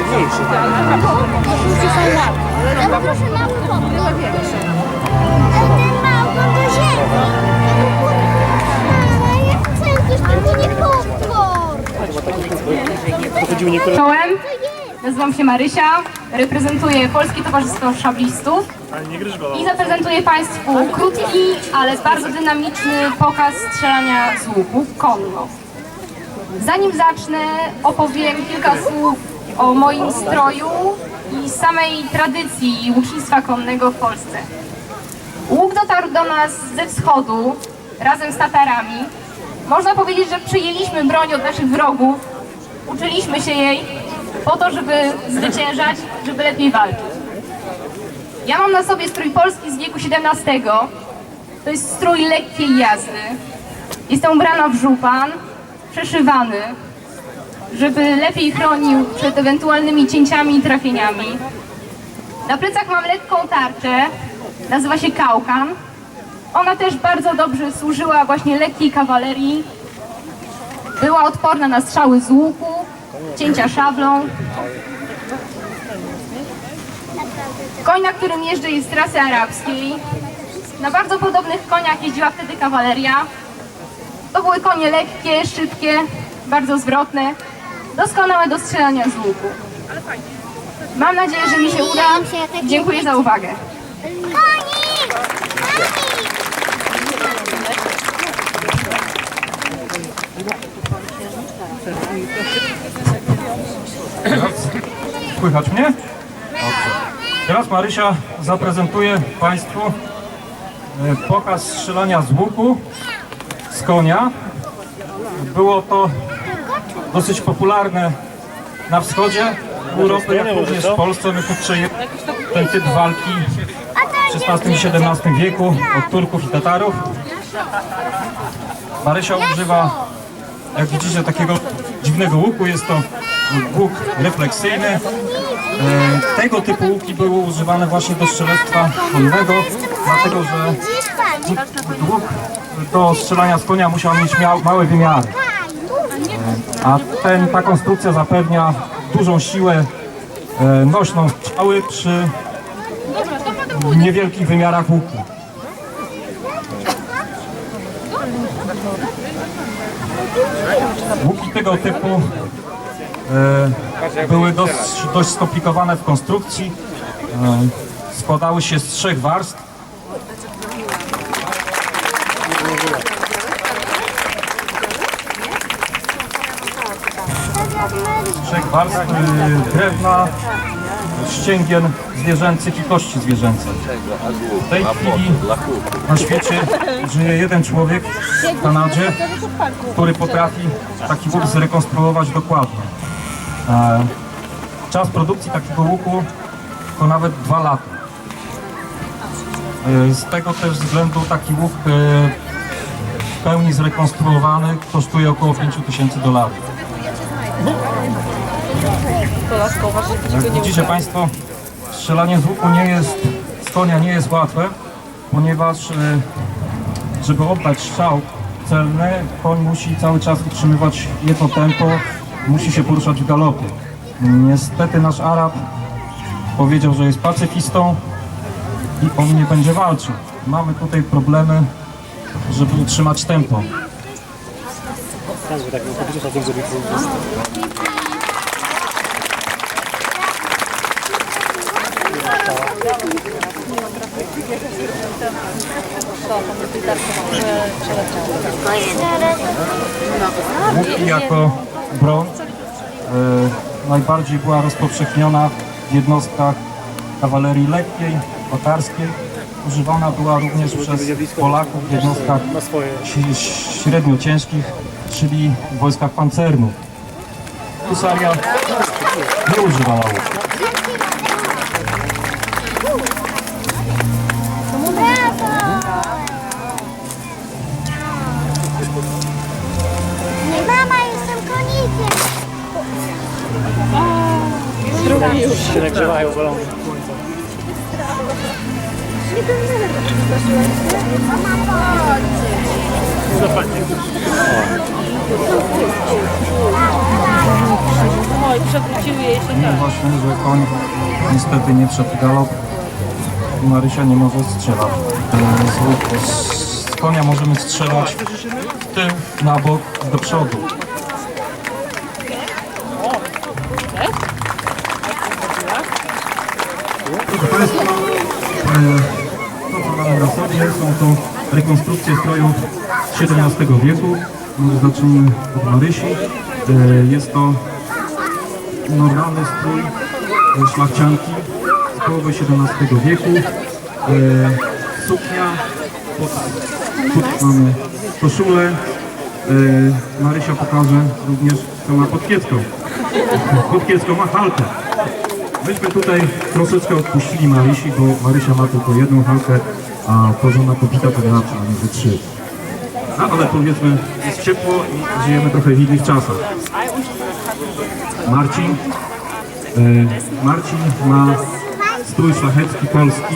mniejszy. Ja proszę mały popcorn. Ten mały do ziemi. Ale ja chcę jakiś taki nie popcorn. Czołem, nazywam się Marysia, reprezentuję Polskie Towarzystwo Szablistów i zaprezentuję Państwu krótki, ale bardzo dynamiczny pokaz strzelania z konno. Zanim zacznę, opowiem kilka słów o moim stroju i samej tradycji łucznictwa konnego w Polsce. Łuk dotarł do nas ze wschodu razem z Tatarami. Można powiedzieć, że przyjęliśmy broń od naszych wrogów, uczyliśmy się jej po to, żeby zwyciężać, żeby lepiej walczyć. Ja mam na sobie strój polski z wieku XVII. To jest strój lekkiej jazdy. Jestem ubrana w żupan, przeszywany, żeby lepiej chronił przed ewentualnymi cięciami i trafieniami. Na plecach mam lekką tarczę, nazywa się kałkan. Ona też bardzo dobrze służyła właśnie lekkiej kawalerii. Była odporna na strzały z łuku, cięcia szablą. Koń, na którym jeżdżę jest z rasy arabskiej. Na bardzo podobnych koniach jeździła wtedy kawaleria. To były konie lekkie, szybkie, bardzo zwrotne, doskonałe do strzelania z łuku. Mam nadzieję, że mi się uda. Dziękuję za uwagę. Słychać mnie? Dobrze. Teraz Marysia zaprezentuje Państwu e, pokaz strzelania z łuku, z konia. Było to dosyć popularne na wschodzie Europy, jak również w Polsce. My tu ten typ walki w XVI i XVII wieku od Turków i Tatarów. Marysia używa jak widzicie, takiego dziwnego łuku. Jest to łuk refleksyjny. E, Tego typu łuki były używane właśnie do strzelectwa konnego, dlatego że łuk do strzelania z konia musiał mieć małe wymiary. A ten, ta konstrukcja zapewnia dużą siłę e, nośną strzały przy niewielkich wymiarach łuku. Łuki tego typu e, były dość, dość skomplikowane w konstrukcji. E, składały się z trzech warstw. Trzech warstw e, drewna, ścięgien zwierzęcych i kości zwierzęcej. W tej chwili na świecie żyje jeden człowiek w Kanadzie, który potrafi taki łuk zrekonstruować dokładnie. E, Czas produkcji takiego łuku to nawet dwa lata. E, Z tego też względu taki łuk e, w pełni zrekonstruowany kosztuje około 5000 dolarów. Jak widzicie Państwo, strzelanie z łuku nie jest, z konia nie jest łatwe, ponieważ e, żeby oddać strzał celny, koń musi cały czas utrzymywać jedno tempo, musi się poruszać w galopie. Niestety nasz Arab powiedział, że jest pacyfistą i on nie będzie walczył. Mamy tutaj problemy, żeby utrzymać tempo. Tak, bo tak, bo to czasem zrobić po prostu. Łuki jako broń e, najbardziej była rozpowszechniona w jednostkach kawalerii lekkiej, tatarskiej. Używana była również przez Polaków w jednostkach średnio ciężkich, czyli w wojskach pancernych. Husaria nie używała łuku. Mama, jestem konikiem. Się nagrzewają balony. Zapalnie. Oj, przewróciły jej No właśnie, że koń niestety nie wszedł galop. Marysia nie może strzelać. E, Z, z konia możemy strzelać w tył, na bok, do przodu. Proszę Państwa, e, to co mamy na sobie są to rekonstrukcje strojów XVII wieku. Może zacznijmy od Marysi. E, Jest to normalny strój e, szlachcianki z połowy XVII wieku. E, Suknia, pod, pod mamy koszulę. Marysia pokaże również, co ma pod kiecką. Ma halkę. Myśmy tutaj troszeczkę odpuścili Marysi, bo Marysia ma tylko jedną halkę, a porządna kobieta to miała przynajmniej trzy. Ale powiedzmy, jest ciepło i żyjemy trochę w innych czasach. Marcin. E, Marcin ma strój szlachecki polski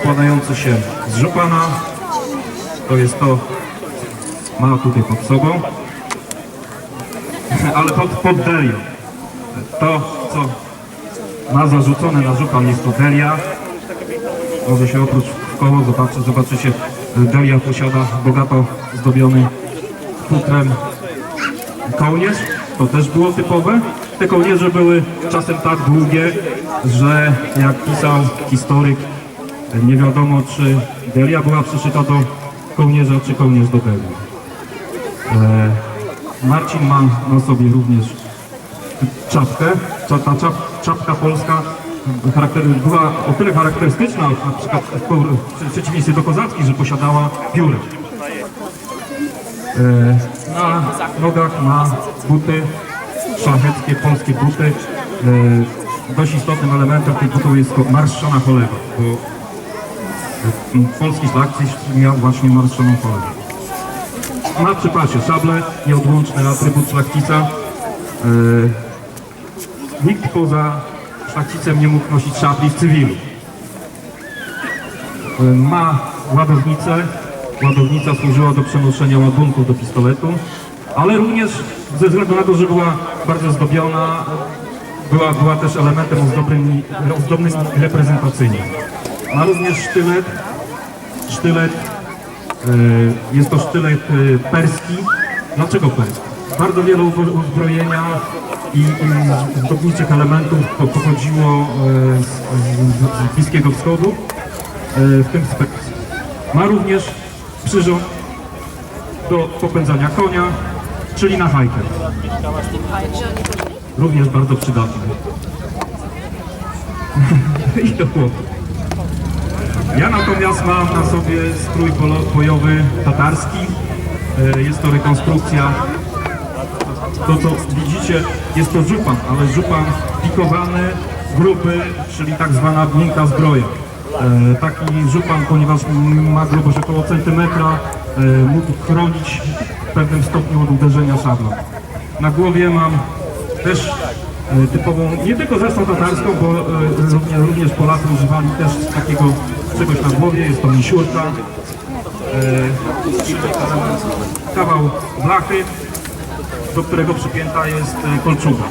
składający się z żupana. To jest to, ma tutaj pod sobą, ale pod, pod delią. To, co ma zarzucone na żupan jest to delia. Może się oprócz w koło zobaczy, zobaczycie, delia posiada bogato zdobiony futrem kołnierz. To też było typowe. Te kołnierze były czasem tak długie, że jak pisał historyk, nie wiadomo czy delia była przyszyta do kołnierza, czy kołnierz do deli. E, Marcin ma na sobie również czapkę. Ta, ta czap, czapka polska była o tyle charakterystyczna, na przykład w, przeciwieństwie do kozackich, że posiadała pióry. E, na nogach ma buty, szlacheckie, polskie buty. E, dość istotnym elementem tych butów jest marszczona choleba, bo polski szlachcic miał właśnie marszczoną cholebę. Ma przy pasie szable, nieodłączny atrybut szlachcica. E, nikt poza szlachcicem nie mógł nosić szabli w cywilu. E, Ma ładownicę. Ładownica służyła do przenoszenia ładunków do pistoletu, ale również ze względu na to, że była bardzo zdobiona, była, była też elementem ozdobnym, ozdobnym i reprezentacyjnym. Ma również sztylet. Sztylet e, jest to sztylet e, perski. Dlaczego perski? Bardzo wiele uzbrojenia i, i zdobniczych elementów po- pochodziło e, z, Bliskiego Wschodu, e, w tym Persji. Ma również przyrząd do popędzania konia, czyli na hajkę. Również bardzo przydatny. I do chłopu. Ja natomiast mam na sobie strój bojowy tatarski. E, Jest to rekonstrukcja. To co widzicie jest to żupan, ale żupan pikowany, gruby, czyli tak zwana miękka zbroja. E, Taki żupan, ponieważ ma grubość około centymetra, e, mógł chronić w pewnym stopniu od uderzenia szablą. Na głowie mam też e, typową, nie tylko zresztą tatarską, bo e, również, również Polacy używali też takiego czegoś na głowie, jest to misiurka, e, kawał blachy, do którego przypięta jest e, kolczuga.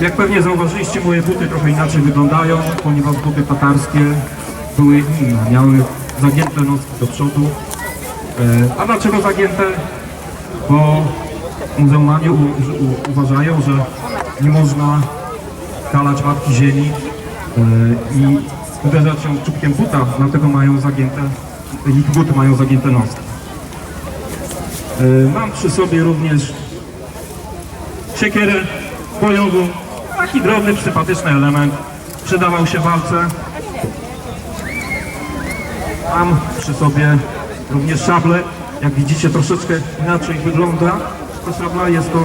Jak pewnie zauważyliście, moje buty trochę inaczej wyglądają, ponieważ buty tatarskie były inne, miały zagięte noski do przodu. E, A dlaczego zagięte? Bo muzeumani u, u, uważają, że nie można kalać matki ziemi e, i uderzać ją czubkiem buta, dlatego mają zagięte, ich buty mają zagięte noski. E, Mam przy sobie również siekierę bojową. Taki drobny, sympatyczny element. Przydawał się w walce. Mam przy sobie również szablę. Jak widzicie troszeczkę inaczej wygląda. Ta szabla jest to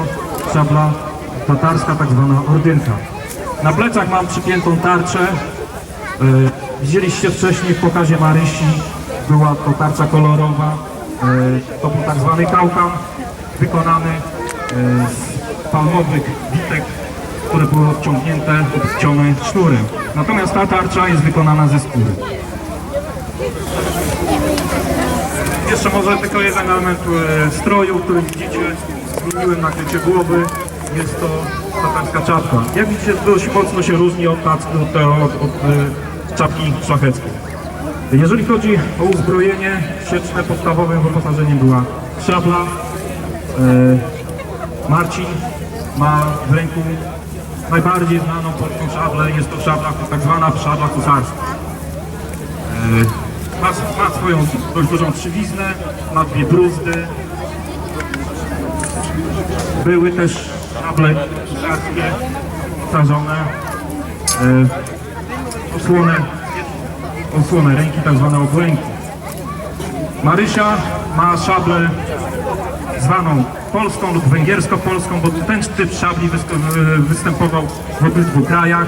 szabla tatarska, tak zwana ordynka. Na plecach mam przypiętą tarczę. E, Widzieliście wcześniej w pokazie Marysi, była to tarcza kolorowa. E, To był tak zwany kałkan wykonany e, z palmowych bitek, które były odciągnięte, obciąone sznurem. Natomiast ta tarcza jest wykonana ze skóry. Jeszcze może tylko jeden element e, stroju, który widzicie. Zmieniłem nakrycie głowy. jest to tatarska czapka. Jak widzicie, dość mocno się różni od, od, od, od czapki szlacheckiej. Jeżeli chodzi o uzbrojenie, sieczne podstawowym wyposażeniem była szabla. E, Marcin ma w ręku najbardziej znaną polską szablę. Jest to szabla, tak zwana szabla husarska. E, Ma, ma swoją dość dużą trzywiznę, ma dwie bruzdy. Były też szable husarskie starzone. E, osłonę, osłonę ręki, tak zwane obręki. Marysia ma szablę zwaną polską lub węgiersko-polską, bo ten typ szabli wysk- występował w obydwu krajach.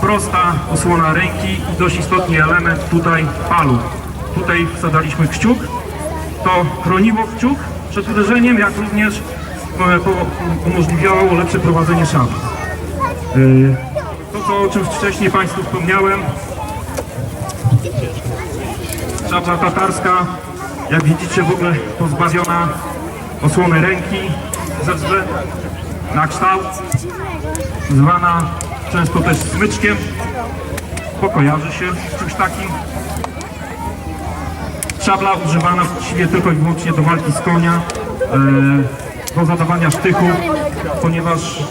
Prosta osłona ręki i dość istotny element tutaj palu. Tutaj wsadzaliśmy kciuk. To chroniło kciuk przed uderzeniem, jak również e, umożliwiało lepsze prowadzenie szabli. E, To, co, o czym wcześniej Państwu wspomniałem, szabla tatarska, jak widzicie w ogóle pozbawiona osłony ręki ze względu na kształt, zwana często też smyczkiem, bo kojarzy się z czymś takim. Szabla używana właściwie tylko i wyłącznie do walki z konia, e, do zadawania sztychu, ponieważ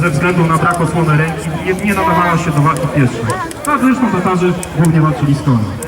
ze względu na brak osłony ręki nie, nadawała się do walki pieszej. A zresztą Tatarzy głównie walczyli z koniem.